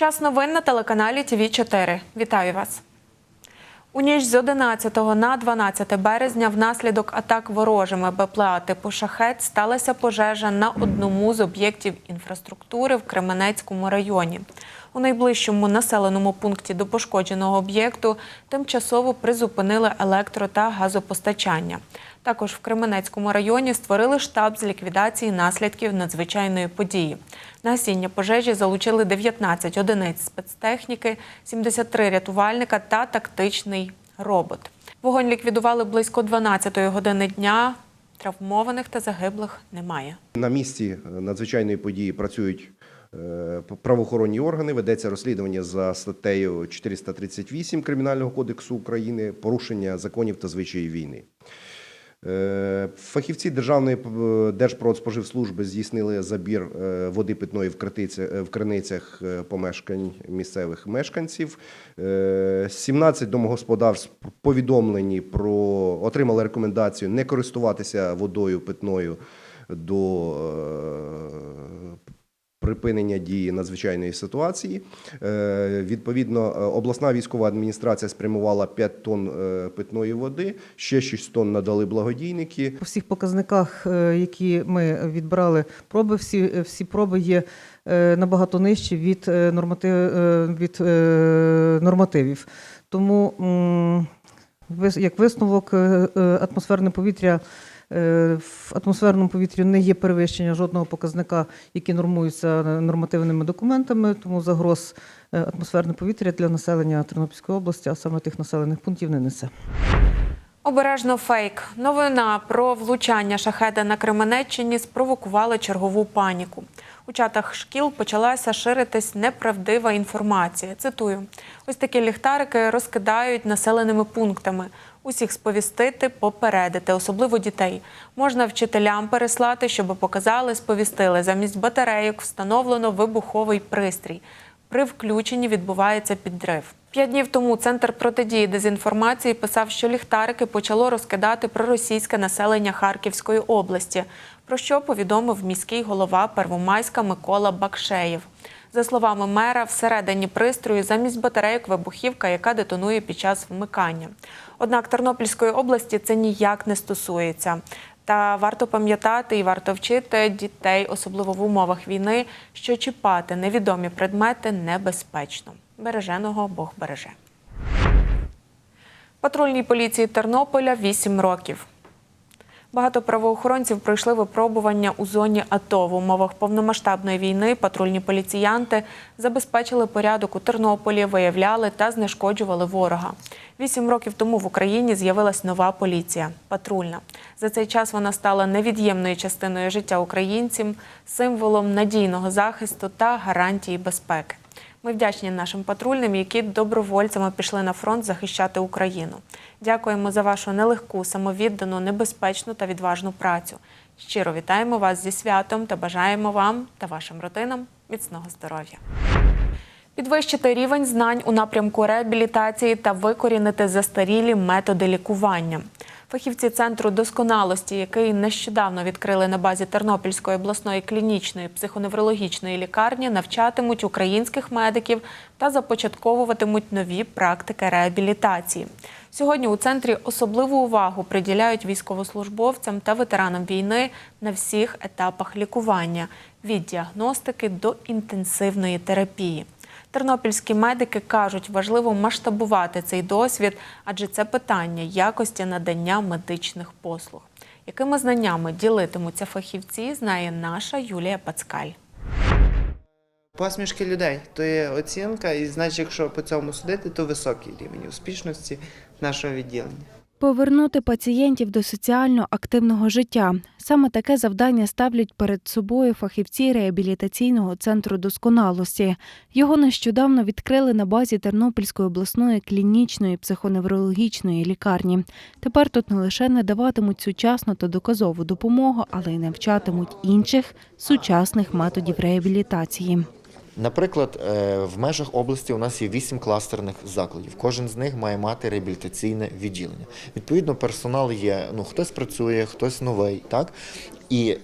Час новин на телеканалі ТВ 4 Вітаю вас. У ніч з 11 на 12 березня внаслідок атак ворожими БПЛА типу «Шахет» сталася пожежа на одному з об'єктів інфраструктури в Кременецькому районі. У найближчому населеному пункті до пошкодженого об'єкту тимчасово призупинили електро та газопостачання. Також в Кременецькому районі створили штаб з ліквідації наслідків надзвичайної події. На пожежі залучили 19 одиниць спецтехніки, 73 рятувальника та тактичний робот. Вогонь ліквідували близько 12-ї години дня. Травмованих та загиблих немає. На місці надзвичайної події працюють правоохоронні органи. Ведеться розслідування за статтею 438 Кримінального кодексу України порушення законів та звичаїв війни. Е, Фахівці Державної е, Держпродспоживслужби здійснили забір е, води питної в критиці- е, в криницях е, помешкань місцевих мешканців. Е, 17 домогосподарств повідомлені про отримали рекомендацію не користуватися водою питною до е, припинення дії надзвичайної ситуації. Е, Відповідно, е, обласна військова адміністрація спрямувала 5 тонн е, питної води, ще 6 тонн надали благодійники. По всіх показниках, які ми відбирали проби, всі, всі проби є набагато нижчі від, норматив, від нормативів. Тому, як висновок, атмосферне повітря. Е, В атмосферному повітрі не є перевищення жодного показника, які нормуються нормативними документами, тому загроз е, атмосферне повітря для населення Тернопільської області, а саме тих населених пунктів, не несе. Обережно фейк. Новина про влучання шахеда на Кременеччині спровокувала чергову паніку. У чатах шкіл почалася ширитись неправдива інформація. Цитую: ось такі ліхтарики розкидають населеними пунктами. Усіх сповістити, попередити, особливо дітей. Можна вчителям переслати, щоб показали, сповістили. Замість батарейок встановлено вибуховий пристрій. При включенні відбувається підрив. П'ять днів тому центр протидії дезінформації писав, що ліхтарики почало розкидати проросійське населення Харківської області, про що повідомив міський голова Первомайська Микола Бакшеєв. За словами мера, всередині пристрою замість батарейок вибухівка, яка детонує під час вмикання. Однак Тернопільської області це ніяк не стосується. Та варто пам'ятати і варто вчити дітей, особливо в умовах війни, що чіпати невідомі предмети небезпечно. Береженого Бог береже. Патрульній поліції Тернополя 8 років. Багато правоохоронців пройшли випробування у зоні АТО. В умовах повномасштабної війни патрульні поліціянти забезпечили порядок у Тернополі, виявляли та знешкоджували ворога. Вісім років тому в Україні з'явилась нова поліція патрульна. За цей час вона стала невід'ємною частиною життя українців, символом надійного захисту та гарантії безпеки. Ми вдячні нашим патрульним, які добровольцями пішли на фронт захищати Україну. Дякуємо за вашу нелегку, самовіддану, небезпечну та відважну працю. Щиро вітаємо вас зі святом та бажаємо вам та вашим родинам міцного здоров'я. Підвищити рівень знань у напрямку реабілітації та викорінити застарілі методи лікування. Фахівці центру досконалості, який нещодавно відкрили на базі Тернопільської обласної клінічної психоневрологічної лікарні, навчатимуть українських медиків та започатковуватимуть нові практики реабілітації. Сьогодні у центрі особливу увагу приділяють військовослужбовцям та ветеранам війни на всіх етапах лікування від діагностики до інтенсивної терапії. Тернопільські медики кажуть, важливо масштабувати цей досвід, адже це питання якості надання медичних послуг. Якими знаннями ділитимуться фахівці, знає наша Юлія Пацкаль. Посмішки людей то є оцінка, і значить, якщо по цьому судити, то високий рівень успішності нашого відділення. Повернути пацієнтів до соціально активного життя саме таке завдання ставлять перед собою фахівці реабілітаційного центру досконалості. Його нещодавно відкрили на базі Тернопільської обласної клінічної психоневрологічної лікарні. Тепер тут не лише надаватимуть сучасну та доказову допомогу, але й навчатимуть інших сучасних методів реабілітації. Наприклад, е, в межах області у нас є вісім кластерних закладів. Кожен з них має мати реабілітаційне відділення. Відповідно, персонал є, ну хтось працює, хтось новий, так? І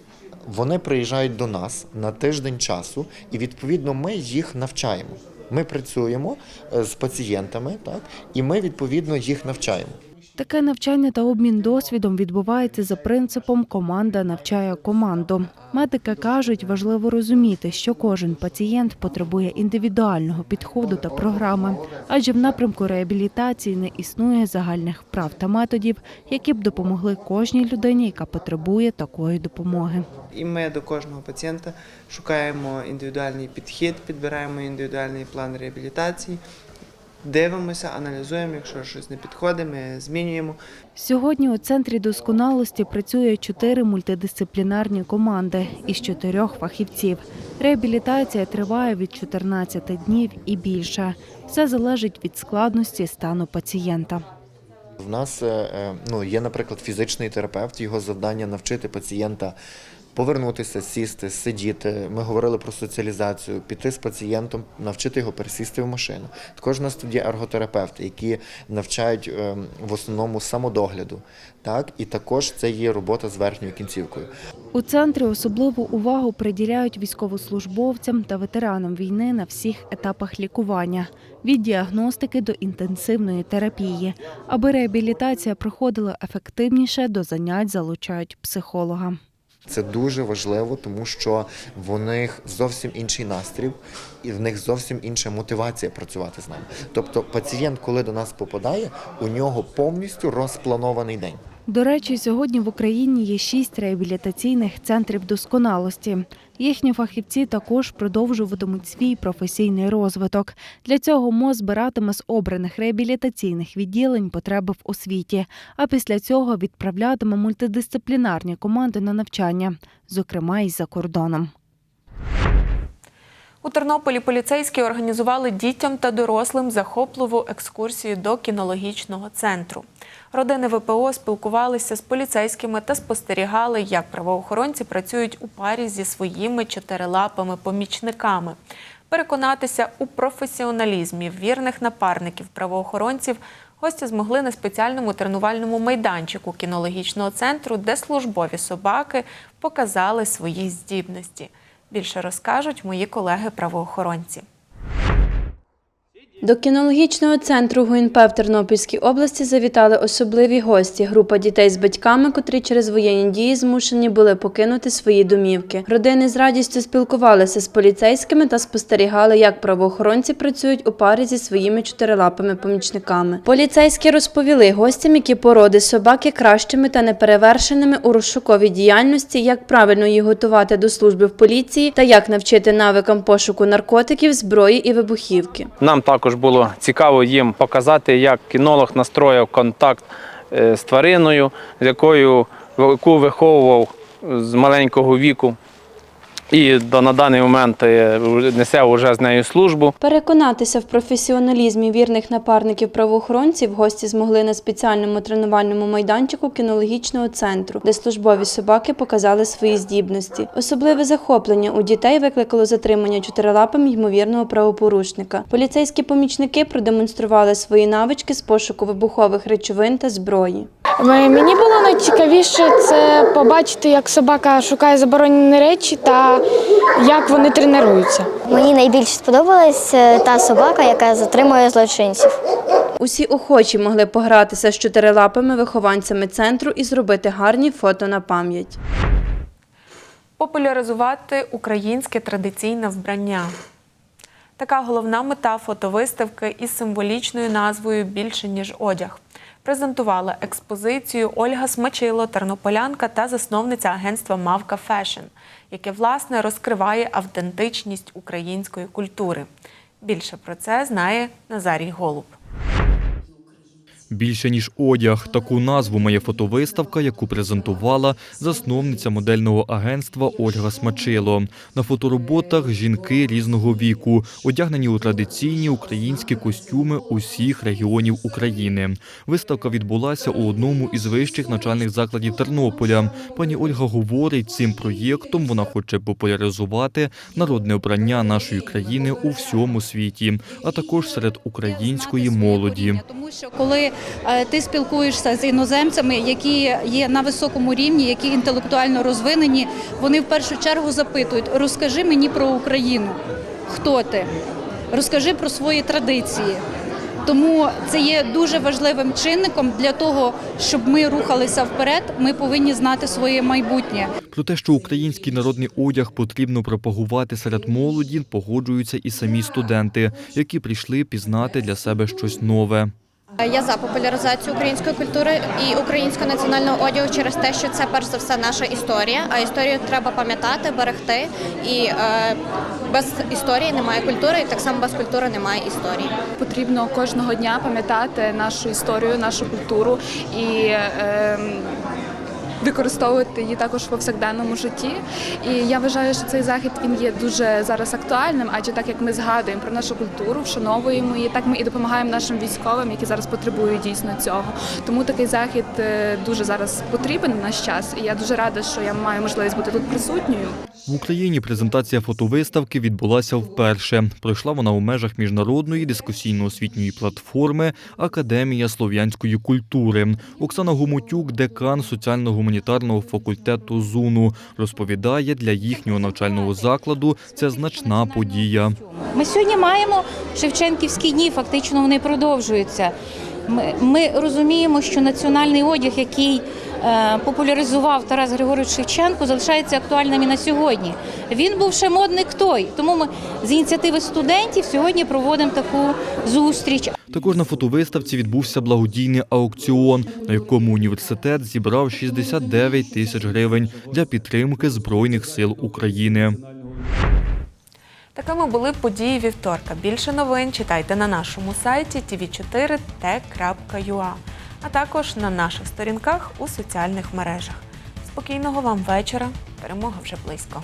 вони приїжджають до нас на тиждень часу, і відповідно ми їх навчаємо. Ми працюємо е, з пацієнтами, так і ми відповідно їх навчаємо. Таке навчання та обмін досвідом відбувається за принципом команда навчає команду. Медики кажуть, важливо розуміти, що кожен пацієнт потребує індивідуального підходу та програми, адже в напрямку реабілітації не існує загальних вправ та методів, які б допомогли кожній людині, яка потребує такої допомоги. І ми до кожного пацієнта шукаємо індивідуальний підхід, підбираємо індивідуальний план реабілітації, дивимося, аналізуємо, якщо щось не підходить, ми змінюємо. Сьогодні у центрі досконалості працює чотири мультидисциплінарні команди із чотирьох фахівців. Реабілітація триває від 14 днів і більше. Все залежить від складності стану пацієнта. В нас е, е, ну, є, наприклад, фізичний терапевт, його завдання навчити пацієнта повернутися, сісти, сидіти. Ми говорили про соціалізацію, піти з пацієнтом, навчити його пересісти в машину. Також у нас тут які навчають е, в основному самодогляду. Так? І також це є робота з верхньою кінцівкою. У центрі особливу увагу приділяють військовослужбовцям та ветеранам війни на всіх етапах лікування від діагностики до інтенсивної терапії. Аби реабілітація проходила ефективніше, до занять залучають психолога. Це дуже важливо, тому що в них зовсім інший настрій, і в них зовсім інша мотивація працювати з нами. Тобто, пацієнт, коли до нас попадає, у нього повністю розпланований день. До речі, сьогодні в Україні є шість реабілітаційних центрів досконалості. Їхні фахівці також продовжуватимуть свій професійний розвиток. Для цього МОЗ збиратиме з обраних реабілітаційних відділень потреби в освіті, а після цього відправлятиме мультидисциплінарні команди на навчання, зокрема й за кордоном. У Тернополі поліцейські організували дітям та дорослим захопливу екскурсію до кінологічного центру. Родини ВПО спілкувалися з поліцейськими та спостерігали, як правоохоронці працюють у парі зі своїми чотирилапими помічниками. Переконатися у професіоналізмі вірних напарників правоохоронців гості змогли на спеціальному тренувальному майданчику кінологічного центру, де службові собаки показали свої здібності. Більше розкажуть мої колеги-правоохоронці. До кінологічного центру ГУНП в Тернопільській області завітали особливі гості. Група дітей з батьками, котрі через воєнні дії змушені були покинути свої домівки. Родини з радістю спілкувалися з поліцейськими та спостерігали, як правоохоронці працюють у парі зі своїми чотирилапими помічниками. Поліцейські розповіли гостям, які породи собак є кращими та неперевершеними у розшуковій діяльності, як правильно їх готувати до служби в поліції та як навчити навикам пошуку наркотиків, зброї і вибухівки. Нам також було цікаво їм показати, як кінолог настроїв контакт е, з твариною, з якою яку виховував з маленького віку. І до на даний момент е, несе вже з нею службу. Переконатися в професіоналізмі вірних напарників правоохоронців гості змогли на спеціальному тренувальному майданчику кінологічного центру, де службові собаки показали свої здібності. Особливе захоплення у дітей викликало затримання чотирилапим ймовірного правопорушника. Поліцейські помічники продемонстрували свої навички з пошуку вибухових речовин та зброї. Мені було найцікавіше це побачити, як собака шукає заборонені речі та як вони тренуються. Мені найбільше сподобалась е, та собака, яка затримує злочинців. Усі охочі могли погратися з чотирилапими вихованцями центру і зробити гарні фото на пам'ять. Популяризувати українське традиційне вбрання. Така головна мета фотовиставки із символічною назвою Більше ніж одяг. Презентувала експозицію Ольга Смачило, тернополянка та засновниця агентства Мавка Фешн, яке власне розкриває автентичність української культури. Більше про це знає Назарій Голуб. Більше ніж одяг. Таку назву має фотовиставка, яку презентувала засновниця модельного агентства Ольга Смачило. На фотороботах жінки різного віку, одягнені у традиційні українські костюми усіх регіонів України. Виставка відбулася у одному із вищих навчальних закладів Тернополя. Пані Ольга говорить, цим проєктом вона хоче популяризувати народне обрання нашої країни у всьому світі, а також серед української молоді. Тому що коли ти спілкуєшся з іноземцями, які є на високому рівні, які інтелектуально розвинені, вони в першу чергу запитують: розкажи мені про Україну, хто ти? розкажи про свої традиції. Тому це є дуже важливим чинником для того, щоб ми рухалися вперед. Ми повинні знати своє майбутнє. Про те, що український народний одяг потрібно пропагувати серед молоді, погоджуються і самі студенти, які прийшли пізнати для себе щось нове. Я за популяризацію української культури і українського національного одягу через те, що це перш за все наша історія. А історію треба пам'ятати, берегти. І е, без історії немає культури, і так само без культури немає історії. Потрібно кожного дня пам'ятати нашу історію, нашу культуру і е, використовувати її також в повсякденному житті. І я вважаю, що цей захід він є дуже зараз актуальним, адже так як ми згадуємо про нашу культуру, вшановуємо її, так ми і допомагаємо нашим військовим, які зараз потребують дійсно цього. Тому такий захід е, дуже зараз потрібен в наш час. І я дуже рада, що я маю можливість бути тут присутньою. В Україні презентація фотовиставки відбулася вперше. Пройшла вона у межах міжнародної дискусійно-освітньої платформи Академія слов'янської культури. Оксана Гомотюк, декан соціально-гуманітарного факультету ЗУНу, розповідає, для їхнього навчального закладу це значна подія. Ми сьогодні маємо Шевченківські дні, фактично вони продовжуються. Ми, ми розуміємо, що національний одяг, який популяризував Тарас Григорович Шевченко, залишається актуальним і на сьогодні. Він був ще модник той. Тому ми з ініціативи студентів сьогодні проводимо таку зустріч. Також на фотовиставці відбувся благодійний аукціон, на якому університет зібрав 69 тисяч гривень для підтримки Збройних сил України. Такими були події вівторка. Більше новин читайте на нашому сайті tv4t.ua, а також на наших сторінках у соціальних мережах. Спокійного вам вечора. Перемога вже близько.